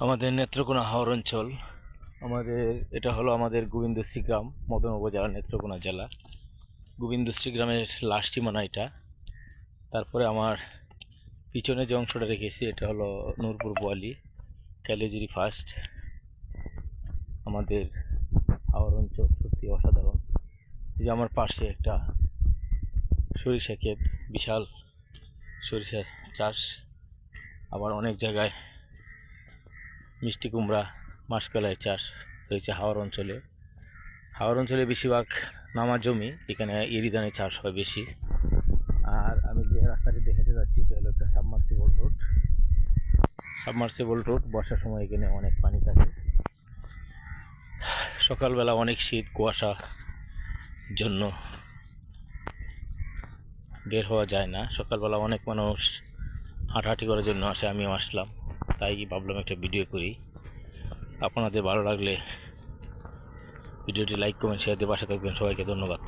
আমাদের নেত্রকোনা হাওর অঞ্চল। আমাদের, এটা হলো আমাদের গোবিন্দশ্রী গ্রাম, মদন উপজেলা নেত্রকোনা জেলা। গোবিন্দশ্রী গ্রামের লাস্ট সীমানা এটা। তারপরে আমার পিছনে যে অংশটা রেখেছি, এটা হলো নূরপুর বোয়ালি ক্যালেজুরি ফার্স্ট আমাদের হাওর অঞ্চল সত্যি অসাধারণ। এই যে আমার পাশে একটা সরিষা ক্ষেত, বিশাল সরিষা চাষ। আবার অনেক জায়গায় মিষ্টি কুমড়া, মাসকলাই চাষ হয়েছে হাওর অঞ্চলে। হাওর অঞ্চলে বেশিরভাগ নামা জমি, এখানে এরি ধানের চাষ হয় বেশি। আর আমি যে রাস্তাটি দেখতে যাচ্ছি, এটা হলো একটা সাবমার্সিবল রোড। সাবমার্সিবল রোড, বর্ষার সময় এখানে অনেক পানি থাকে। সকালবেলা অনেক শীত, কুয়াশা জন্য বের হওয়া যায় না। সকালবেলা অনেক মানুষ হাঁটাহাঁটি করার জন্য আসে, আমিও আসলাম। তাই ভাবলাম একটা ভিডিও করি। আপনাদের ভালো লাগলে ভিডিওটি লাইক কমেন্ট শেয়ার দিয়ে পাশে থাকবেন। সবাইকে ধন্যবাদ।